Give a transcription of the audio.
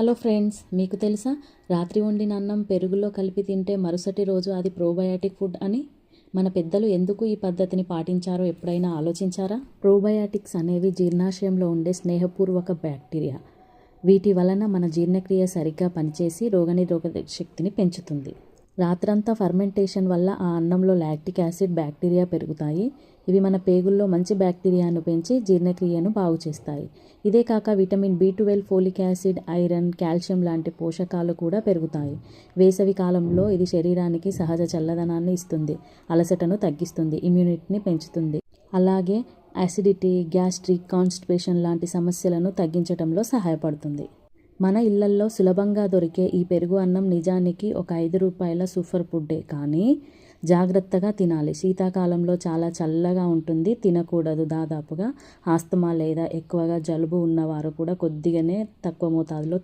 Hello friends మీకు తెలుసా? రాత్రి వండిన అన్నం పెరుగులో కలిపి తింటే మరుసటి రోజు అది ప్రోబయాటిక్ ఫుడ్ అని? మన పెద్దలు ఎందుకు ఈ పద్ధతిని పాటించారో ఎప్పుడైనా ఆలోచించారా? ప్రోబయాటిక్స్ అనేవి జీర్ణాశయంలో ఉండే స్నేహపూర్వక బ్యాక్టీరియా. వీటి వలన మన జీర్ణక్రియ సరిగ్గా పనిచేసి రోగనిరోధక శక్తిని పెంచుతుంది. రాత్రంతా ఫర్మెంటేషన్ వల్ల ఆ అన్నంలో లాక్టిక్ యాసిడ్ బ్యాక్టీరియా పెరుగుతాయి. ఇవి మన పేగుల్లో మంచి బ్యాక్టీరియాను పెంచి జీర్ణక్రియను బాగు చేస్తాయి. ఇదే కాక vitamin B twelve folic acid iron calcium లాంటి పోషకాలు కూడా పెరుగుతాయి. వేసవి కాలంలో ఇది శరీరానికి సహజ చల్లదనాన్ని ఇస్తుంది అలసటను తగ్గిస్తుంది ఇమ్యూనిటీని పెంచుతుంది. అలాగే యాసిడిటీ గ్యాస్ట్రిక్ కాన్స్టిపేషన్ లాంటి సమస్యలను తగ్గించడంలో సహాయపడుతుంది. మన ఇళ్ళల్లో సులభంగా దొరికే ఈ పెరుగు అన్నం నిజానికి ఒక ఐదు రూపాయల సూపర్ ఫుడ్డే. కానీ జాగ్రత్తగా తినాలి. శీతాకాలంలో చాలా చల్లగా ఉంటుంది. తినకూడదు దాదాపుగా. ఆస్తమా లేదా ఎక్కువగా జలుబు ఉన్నవారు కూడా కొద్దిగానే తక్కువ మోతాదులో